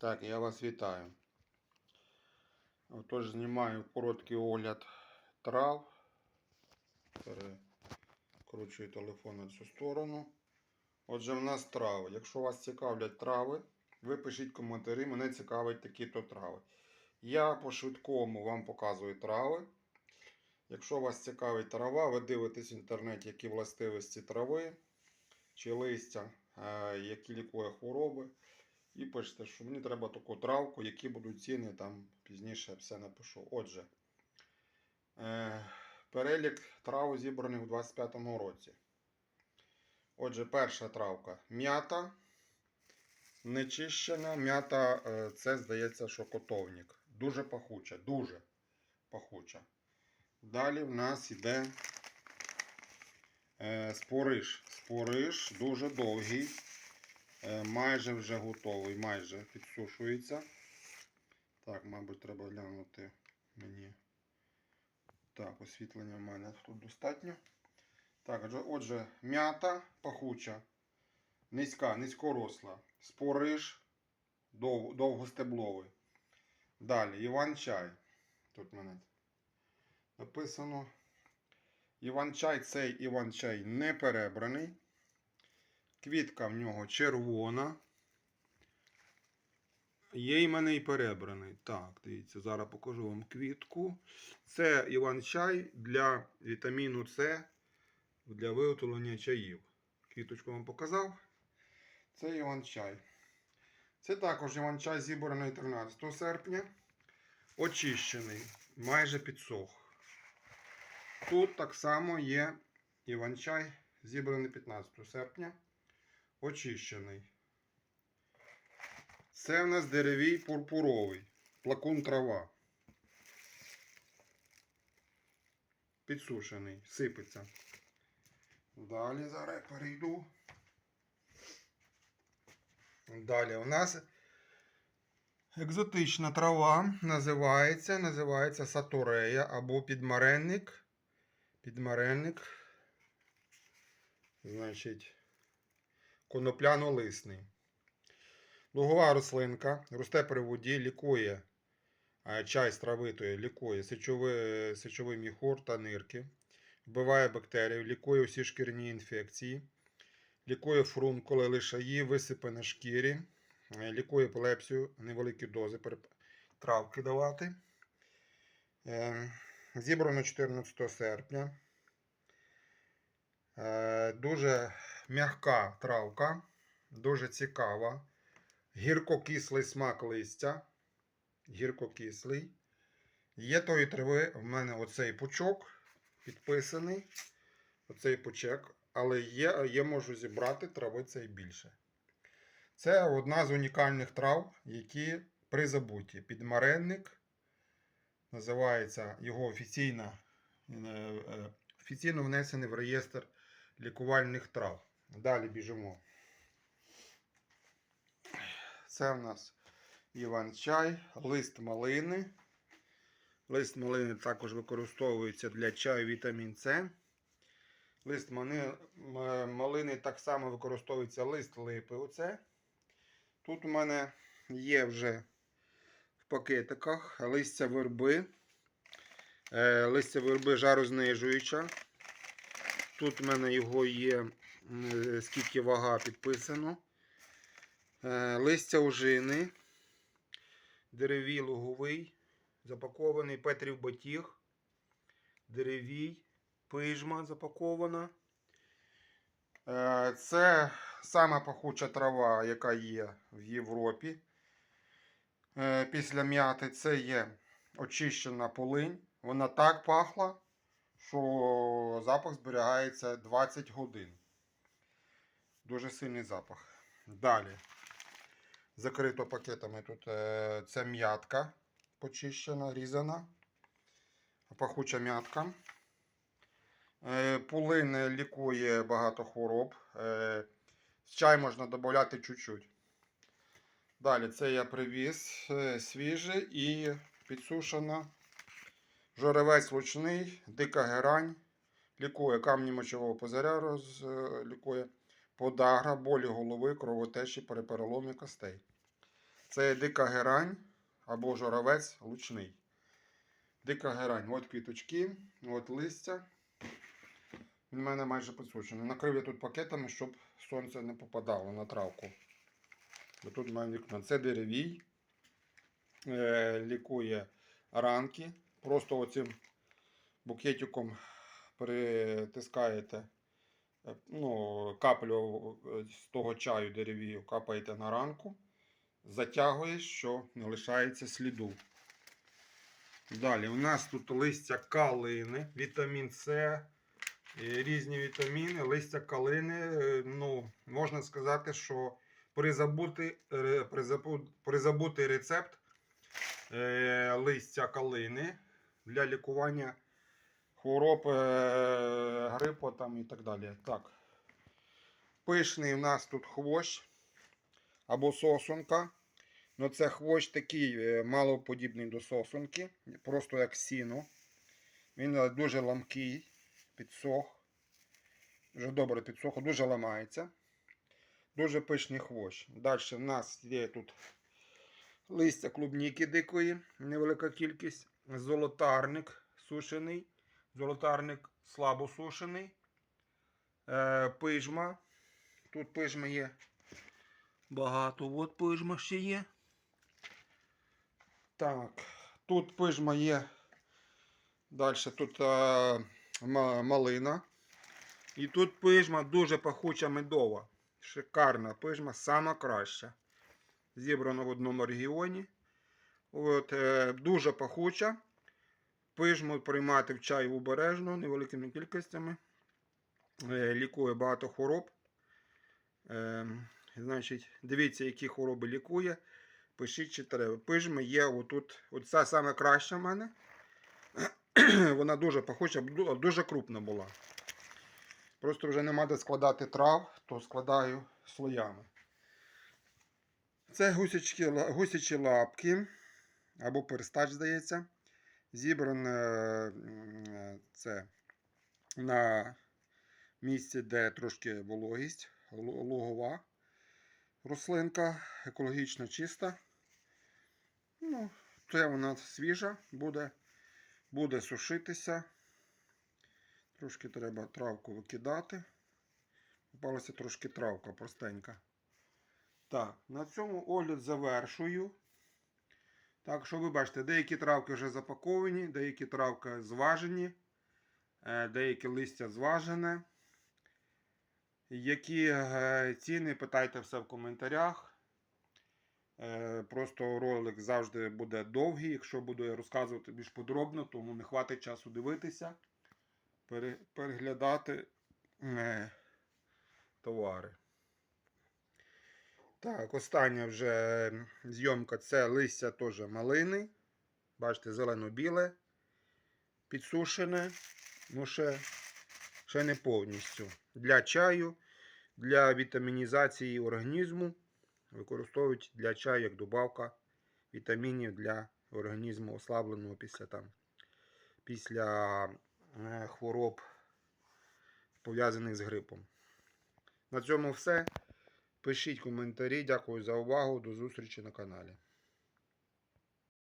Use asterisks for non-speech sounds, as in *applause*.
Так, я вас вітаю. Отож, знімаю короткий огляд трав. Перекручую телефон на цю сторону. Отже, в нас трави. Якщо вас цікавлять трави, ви пишіть коментарі, мене цікавить такі-то трави. Я по швидкому вам показую трави. Якщо вас цікавить трава, ви дивитесь в інтернеті, які властивості трави чи листя, е, які лікує хвороби. І пишете, що мені треба таку травку, які будуть ціни, там пізніше все напишу. Отже, е, перелік трав зібраних у 25-му році. Отже, перша травка м'ята. Нечищена. М'ята е, це здається, що котовник. Дуже пахуча, дуже пахуча. Далі в нас йде е, спориш. Спориш дуже довгий. Е, майже вже готовий, майже підсушується. Так, мабуть, треба глянути мені. Так, освітлення в мене тут достатньо. Так, отже, м'ята пахуча, низька, низькоросла, спориш, дов, довгостебловий. Далі Іван-чай. Тут в мене написано. Іван-чай, цей Іван-чай не перебраний. Квітка в нього червона. Є і в мене і перебраний. Так, дивіться, зараз покажу вам квітку. Це Іван-чай для вітаміну С для виготовлення чаїв. Квіточку вам показав. Це Іван-чай. Це також Іван-чай зібраний 13 серпня. Очищений, майже підсох. Тут так само є Іван-чай, зібраний 15 серпня очищений. Це в нас деревій пурпуровий, плакун трава. Підсушений, сипеться. Далі зараз перейду. Далі у нас екзотична трава називається, називається сатурея або підмаренник. Підмаренник. Значить, конопляно-лисний. Лугова рослинка росте при воді, лікує чай з травитої, лікує сечовий, сечовий міхур та нирки, вбиває бактерію, лікує усі шкірні інфекції, лікує фрункули, лишаї, висипи на шкірі, е, лікує епілепсію, невеликі дози травки давати. Е, Зібрано 14 серпня. Е, Дуже м'яка травка, дуже цікава. Гіркокислий смак листя. Гіркокислий. Є тої трави в мене оцей пучок підписаний. Оцей пучок. Але є, я можу зібрати трави цей більше. Це одна з унікальних трав, які призабуті. Підмаренник. Називається його офіційна, е, е, офіційно внесений в реєстр лікувальних трав. Далі біжимо. Це в нас Іван-чай, лист малини. Лист малини також використовується для чаю вітамін С. Лист малини так само використовується лист липи. Оце. Тут у мене є вже в пакетиках листя верби. Е, Листя верби жарознижуюча. Тут у мене його є, скільки вага підписано. Е, Листя ожини, деревій луговий, запакований Петрів батіг, деревій, пижма запакована. Е, Це сама пахуча трава, яка є в Європі. Е, Після м'яти це є очищена полинь. Вона так пахла, що запах зберігається 20 годин. Дуже сильний запах. Далі. Закрито пакетами тут е, це м'ятка почищена, різана. Пахуча м'ятка. Е, Полин лікує багато хвороб. Е, чай можна додати чуть-чуть. Далі це я привіз е, свіже і підсушена. Жоревець лучний, дика герань. Лікує камні мочового позаря, роз, е, лікує подагра, болі голови, кровотечі, перепереломі костей. Це дика герань або жоровець лучний. Дика герань. От квіточки, от листя. Він в мене майже підсушений. Накрив я тут пакетами, щоб сонце не попадало на травку. Бо тут в мене вікно. Це деревій. Е, лікує ранки. Просто оцим букетиком притискаєте е, ну, каплю е, з того чаю деревію, капаєте на ранку, затягує, що не лишається сліду. Далі у нас тут листя калини, вітамін С, е, різні вітаміни, листя калини. Ну, можна сказати, що призабути, призабутий рецепт листя калини для лікування хвороб е, грипу там і так далі. Так. Пишний у нас тут хвощ або сосунка. Ну, це хвощ такий е, малоподібний до сосунки, просто як сіно. Він е, дуже ламкий, підсох. Дуже добре підсох, дуже ламається. Дуже пишний хвощ. Далі в нас є тут листя клубніки дикої, невелика кількість. Золотарник сушений. Золотарник слабо сушений. Е, пижма. Тут пижми є багато. От пижма ще є. Так, тут пижма є. Далі тут е, малина. І тут пижма дуже пахуча медова. Шикарна пижма, сама краща. Зібрана в одному регіоні. От, е, дуже пахуча. Пижму приймати в чай обережно, невеликими кількостями. Е, лікує багато хвороб. Е, значить, дивіться, які хвороби лікує. Пишіть, чи треба. Пижми є отут. Оця саме краща в мене. *clears throat* Вона дуже пахуча, дуже крупна була. Просто вже нема де складати трав, то складаю слоями. Це гусячі, гусячі лапки, або перстач, здається. Зібране е, це на місці, де трошки вологість, лугова рослинка, екологічно чиста. Ну, це вона свіжа, буде, буде сушитися. Трошки треба травку викидати. Попалася трошки травка простенька. Так, на цьому огляд завершую. Так, що ви бачите, деякі травки вже запаковані, деякі травки зважені, е, деякі листя зважене. Які е, ціни, питайте все в коментарях. Е, Просто ролик завжди буде довгий. Якщо буду я розказувати більш подробно, тому не хватить часу дивитися, переглядати товари. Так, остання вже зйомка це листя теж малини. Бачите, зелено-біле, підсушене, ну ще, ще не повністю. Для чаю, для вітамінізації організму. Використовують для чаю як добавка вітамінів для організму ослабленого після там, після е, хвороб, пов'язаних з грипом. На цьому все. Пишіть коментарі. Дякую за увагу. До зустрічі на каналі.